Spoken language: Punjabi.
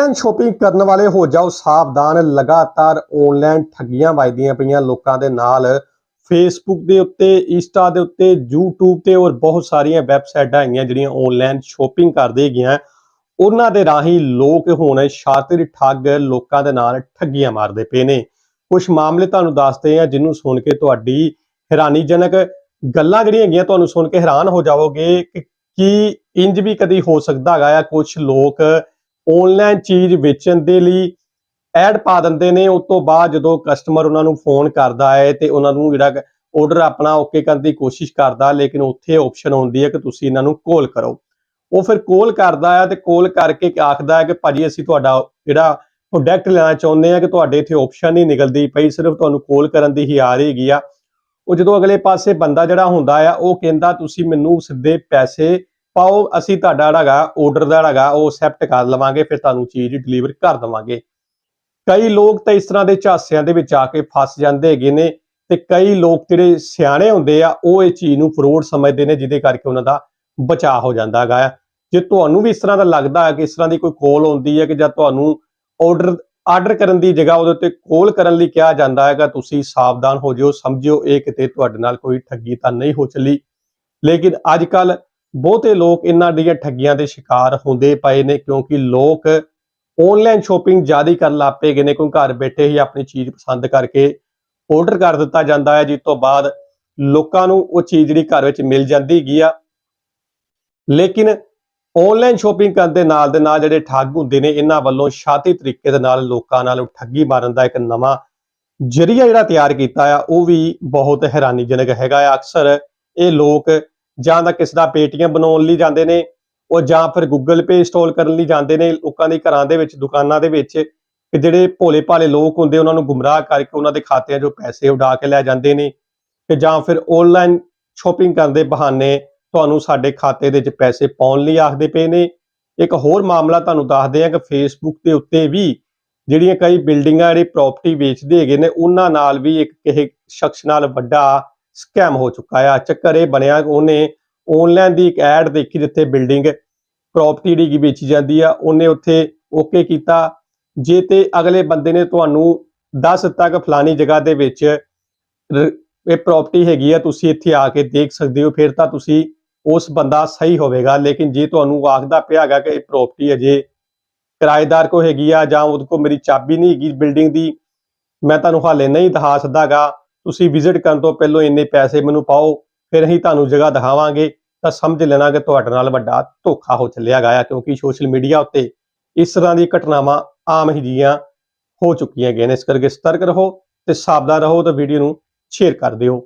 ਆਨਲਾਈਨ ਸ਼ਾਪਿੰਗ ਕਰਨ ਵਾਲੇ ਹੋ ਜਾਓ ਸਾਵਧਾਨ, ਲਗਾਤਾਰ ਆਨਲਾਈਨ ਠੱਗੀਆਂ ਵੱਜਦੀਆਂ ਪਈਆਂ ਲੋਕਾਂ ਦੇ ਨਾਲ। ਫੇਸਬੁੱਕ ਦੇ ਉੱਤੇ ਇੰਸਟਾ ਦੇ ਉੱਤੇ, YouTube ਤੇ ਔਰ ਬਹੁਤ ਸਾਰੀਆਂ ਵੈਬਸਾਈਟਾਂ ਹੈਗੀਆਂ ਜਿਹੜੀਆਂ ਆਨਲਾਈਨ ਸ਼ਾਪਿੰਗ ਕਰਦੇ ਹੈਗੀਆਂ। ਉਹਨਾਂ ਦੇ ਰਾਹੀਂ ਲੋਕ ਹੁਣ ਸ਼ਾਤਿਰ ਠੱਗ ਲੋਕਾਂ ਦੇ ਨਾਲ ਠੱਗੀਆਂ ਮਾਰਦੇ ਪਏ ਨੇ। ਕੁਝ ਮਾਮਲੇ ਤੁਹਾਨੂੰ ਦੱਸਦੇ ਆ ਜਿਹਨੂੰ ਸੁਣ ਕੇ ਤੁਹਾਡੀ ਹੈਰਾਨੀਜਨਕ ਗੱਲਾਂ ਜਿਹੜੀਆਂ ਹੈਗੀਆਂ, ਤੁਹਾਨੂੰ ਸੁਣ ਕੇ ਹੈਰਾਨ ਹੋ ਜਾਵੋਗੇ ਕਿ ਕੀ ਇੰਜ ਵੀ ਕਦੀ ਹੋ ਸਕਦਾ ਹੈਗਾ ਆ ਕੁਝ ਲੋਕ ਆਨਲਾਈਨ ਚੀਜ਼ ਵੇਚਣ ਦੇ ਲਈ ਐਡ ਪਾ ਦਿੰਦੇ ਨੇ। ਉਸ ਤੋਂ ਬਾਅਦ ਜਦੋਂ ਕਸਟਮਰ ਉਹਨਾਂ ਨੂੰ ਫੋਨ ਕਰਦਾ ਹੈ ਤੇ ਉਹਨਾਂ ਨੂੰ ਜਿਹੜਾ ਆਰਡਰ ਆਪਣਾ ਓਕੇ ਕਰਨ ਦੀ ਕੋਸ਼ਿਸ਼ ਕਰਦਾ, ਲੇਕਿਨ ਉੱਥੇ ਆਪਸ਼ਨ ਆਉਂਦੀ ਹੈ ਕਿ ਤੁਸੀਂ ਇਹਨਾਂ ਨੂੰ ਕਾਲ ਕਰੋ। ਉਹ ਫਿਰ ਕਾਲ ਕਰਦਾ ਹੈ ਤੇ ਕਾਲ ਕਰਕੇ ਆਖਦਾ ਹੈ ਕਿ ਭਾਜੀ ਅਸੀਂ ਤੁਹਾਡਾ ਜਿਹੜਾ ਪ੍ਰੋਡਕਟ ਲੈਣਾ ਚਾਹੁੰਦੇ ਆ ਕਿ ਤੁਹਾਡੇ ਇੱਥੇ ਆਪਸ਼ਨ ਨਹੀਂ ਨਿਕਲਦੀ ਪਈ, ਸਿਰਫ ਤੁਹਾਨੂੰ ਕਾਲ ਕਰਨ ਦੀ ਹੀ ਆ ਰਹੀ ਆ। ਉਹ ਜਦੋਂ ਅਗਲੇ ਪਾਸੇ ਬੰਦਾ ਜਿਹੜਾ ਹੁੰਦਾ ਆ, ਉਹ ਕਹਿੰਦਾ, ਤੁਸੀਂ ਮੈਨੂੰ ਸਿੱਧੇ ਪੈਸੇ ਪਾਓ, ਅਸੀਂ ਤੁਹਾਡਾ ਜਿਹੜਾ ਹੈਗਾ ਆਰਡਰ ਦਾ ਜਿਹੜਾ ਹੈਗਾ, ਉਹ ਐਕਸੈਪਟ ਕਰ ਲਵਾਂਗੇ, ਫਿਰ ਤੁਹਾਨੂੰ ਚੀਜ਼ ਡਿਲੀਵਰ ਕਰ ਦਵਾਂਗੇ। ਕਈ ਲੋਕ ਤਾਂ ਇਸ ਤਰ੍ਹਾਂ ਦੇ ਝਾਸਿਆਂ ਦੇ ਵਿੱਚ ਆ ਕੇ ਫਸ ਜਾਂਦੇ ਹੈਗੇ ਨੇ ਤੇ ਕਈ ਲੋਕ ਜਿਹੜੇ ਸਿਆਣੇ ਹੁੰਦੇ ਆ, ਉਹ ਇਹ ਚੀਜ਼ ਨੂੰ ਫਰੋਡ ਸਮਝਦੇ ਨੇ, ਜਿਹਦੇ ਕਰਕੇ ਉਹਨਾਂ ਦਾ ਬਚਾਅ ਹੋ ਜਾਂਦਾ ਹੈਗਾ ਆ। ਜੇ ਤੁਹਾਨੂੰ ਵੀ ਇਸ ਤਰ੍ਹਾਂ ਦਾ ਲੱਗਦਾ ਹੈ ਕਿ ਇਸ ਤਰ੍ਹਾਂ ਦੀ ਕੋਈ ਕੋਲ ਆਉਂਦੀ ਹੈ ਕਿ ਜਾਂ ਤੁਹਾਨੂੰ ਆਰਡਰ ਆਰਡਰ ਕਰਨ ਦੀ ਜਗ੍ਹਾ ਉਹਦੇ ਉੱਤੇ ਕੋਲ ਕਰਨ ਲਈ ਕਿਹਾ ਜਾਂਦਾ ਹੈਗਾ, ਤੁਸੀਂ ਸਾਵਧਾਨ ਹੋ ਜਿਓ, ਸਮਝਿਓ, ਇਹ ਕਿਤੇ ਤੁਹਾਡੇ ਨਾਲ ਕੋਈ ਠੱਗੀ ਤਾਂ ਨਹੀਂ ਹੋ ਚੱਲੀ। ਲੇਕਿਨ ਅੱਜ ਕੱਲ ਬਹੁਤੇ ਲੋਕ ਇਹਨਾਂ ਦੀਆਂ ਠੱਗੀਆਂ ਦੇ ਸ਼ਿਕਾਰ ਹੁੰਦੇ ਪਏ ਨੇ ਕਿਉਂਕਿ ਲੋਕ ਆਨਲਾਈਨ ਸ਼ਾਪਿੰਗ ਜ਼ਿਆਦਾ ਕਰਨ ਲੱਗ ਪਏ ਗਏ ਨੇ ਕਿਉਂਕਿ ਘਰ ਬੈਠੇ ਹੀ ਆਪਣੀ ਚੀਜ਼ ਪਸੰਦ ਕਰਕੇ ਆਰਡਰ ਕਰ ਦਿੱਤਾ ਜਾਂਦਾ ਹੈ, ਜਿਸ ਤੋਂ ਬਾਅਦ ਲੋਕਾਂ ਨੂੰ ਉਹ ਚੀਜ਼ ਜਿਹੜੀ ਘਰ ਵਿੱਚ ਮਿਲ ਜਾਂਦੀ ਹੈਗੀ ਆ। ਲੇਕਿਨ ਆਨਲਾਈਨ ਸ਼ਾਪਿੰਗ ਕਰਨ ਦੇ ਨਾਲ ਦੇ ਨਾਲ ਜਿਹੜੇ ਠੱਗ ਹੁੰਦੇ ਨੇ, ਇਹਨਾਂ ਵੱਲੋਂ ਸ਼ਾਤੀ ਤਰੀਕੇ ਦੇ ਨਾਲ ਲੋਕਾਂ ਨਾਲ ਠੱਗੀ ਮਾਰਨ ਦਾ ਇੱਕ ਨਵਾਂ ਜਰੀਆ ਜਿਹੜਾ ਤਿਆਰ ਕੀਤਾ ਆ, ਉਹ ਵੀ ਬਹੁਤ ਹੈਰਾਨੀਜਨਕ ਹੈਗਾ ਆ। ਅਕਸਰ ਇਹ ਲੋਕ ਜਾਂ ਤਾਂ ਕਿਸ ਦਾ ਪੇਟੀਐਮ ਬਣਾਉਣ ਲਈ ਜਾਂਦੇ ਨੇ, ਉਹ ਜਾਂ ਫਿਰ ਗੂਗਲ ਪੇ ਇੰਸਟਾਲ ਕਰਨ ਲਈ ਜਾਂਦੇ ਨੇ ਲੋਕਾਂ ਦੇ ਘਰਾਂ ਦੇ ਵਿੱਚ, ਦੁਕਾਨਾਂ ਦੇ ਵਿੱਚ, ਕਿ ਜਿਹੜੇ ਭੋਲੇ ਭਾਲੇ ਲੋਕ ਹੁੰਦੇ ਉਹਨਾਂ ਨੂੰ ਗੁੰਮਰਾਹ ਕਰਕੇ ਉਹਨਾਂ ਦੇ ਖਾਤਿਆਂ 'ਚੋਂ ਪੈਸੇ ਉਡਾ ਕੇ ਲੈ ਜਾਂਦੇ ਨੇ ਤੇ ਜਾਂ ਫਿਰ ਆਨਲਾਈਨ ਸ਼ਾਪਿੰਗ ਕਰਨ ਦੇ ਬਹਾਨੇ ਤੁਹਾਨੂੰ ਸਾਡੇ ਖਾਤੇ ਦੇ ਵਿੱਚ ਪੈਸੇ ਪਾਉਣ ਲਈ ਆਖਦੇ ਪਏ ਨੇ। ਇੱਕ ਹੋਰ ਮਾਮਲਾ ਤੁਹਾਨੂੰ ਦੱਸਦੇ ਆ ਕਿ ਫੇਸਬੁੱਕ ਦੇ ਉੱਤੇ ਵੀ ਜਿਹੜੀਆਂ ਕਈ ਬਿਲਡਿੰਗਾਂ, ਜਿਹੜੀ ਪ੍ਰਾਪਰਟੀ ਵੇਚਦੇ ਹੈਗੇ ਨੇ, ਉਹਨਾਂ ਨਾਲ ਵੀ ਇੱਕ ਕਿਸੇ ਸ਼ਖਸ ਨਾਲ ਵੱਡਾ ਸਕੈਮ ਹੋ ਚੁੱਕਾ ਆ। ਚੱਕਰ ਇਹ ਬਣਿਆ ਉਹਨੇ ਆਨਲਾਈਨ ਦੀ ਇੱਕ ਐਡ ਦੇਖੀ ਜਿੱਥੇ ਬਿਲਡਿੰਗ ਪ੍ਰਾਪਰਟੀ ਜਿਹੜੀ ਵੇਚੀ ਜਾਂਦੀ ਆ, ਉਹਨੇ ਉੱਥੇ ਓਕੇ ਕੀਤਾ। ਜੇ ਤੇ ਅਗਲੇ ਬੰਦੇ ਨੇ ਤੁਹਾਨੂੰ ਦੱਸ ਦਿੱਤਾ ਕਿ ਫਲਾਨੀ ਜਗ੍ਹਾ ਦੇ ਵਿੱਚ ਇਹ ਪ੍ਰਾਪਰਟੀ ਹੈਗੀ ਆ, ਤੁਸੀਂ ਇੱਥੇ ਆ ਕੇ ਦੇਖ ਸਕਦੇ ਹੋ, ਫਿਰ ਤਾਂ ਤੁਸੀਂ ਉਸ ਬੰਦਾ ਸਹੀ ਹੋਵੇਗਾ। ਲੇਕਿਨ ਜੇ ਤੁਹਾਨੂੰ ਆਖਦਾ ਪਿਆ ਹੈਗਾ ਕਿ ਇਹ ਪ੍ਰਾਪਰਟੀ ਅਜੇ ਕਿਰਾਏਦਾਰ ਕੋ ਹੈਗੀ ਆ ਜਾਂ ਉਹਦੇ ਕੋ ਮੇਰੀ ਚਾਬੀ ਨਹੀਂ ਹੈਗੀ ਬਿਲਡਿੰਗ ਦੀ, ਮੈਂ ਤੁਹਾਨੂੰ ਹਾਲੇ ਨਹੀਂ ਦਿਖਾ ਸਕਦਾਗਾ। ਤੁਸੀਂ ਵਿਜ਼ਿਟ ਕਰਨ ਤੋਂ ਪਹਿਲਾਂ ਇੰਨੇ ਪੈਸੇ ਮੈਨੂੰ ਪਾਓ, ਫਿਰ ਅਸੀਂ ਤੁਹਾਨੂੰ ਜਗ੍ਹਾ ਦਿਖਾਵਾਂਗੇ, ਤਾਂ ਸਮਝ ਲੈਣਾ ਕਿ ਤੁਹਾਡੇ ਨਾਲ ਵੱਡਾ ਧੋਖਾ ਹੋ ਚੱਲਿਆ ਗਿਆ ਕਿਉਂਕਿ ਸੋਸ਼ਲ ਮੀਡੀਆ ਉੱਤੇ ਇਸ ਤਰ੍ਹਾਂ ਦੀ ਘਟਨਾਵਾਂ ਆਮ ਹੀ ਜੀਆਂ ਹੋ ਚੁੱਕੀਆਂ ਗਈਆਂ ਨੇ। ਇਸ ਕਰਕੇ ਸਤਰਕ ਰਹੋ ਤੇ ਸਾਵਧਾਨ ਰਹੋ ਤੇ ਵੀਡੀਓ ਨੂੰ ਸ਼ੇਅਰ ਕਰ ਦਿਓ।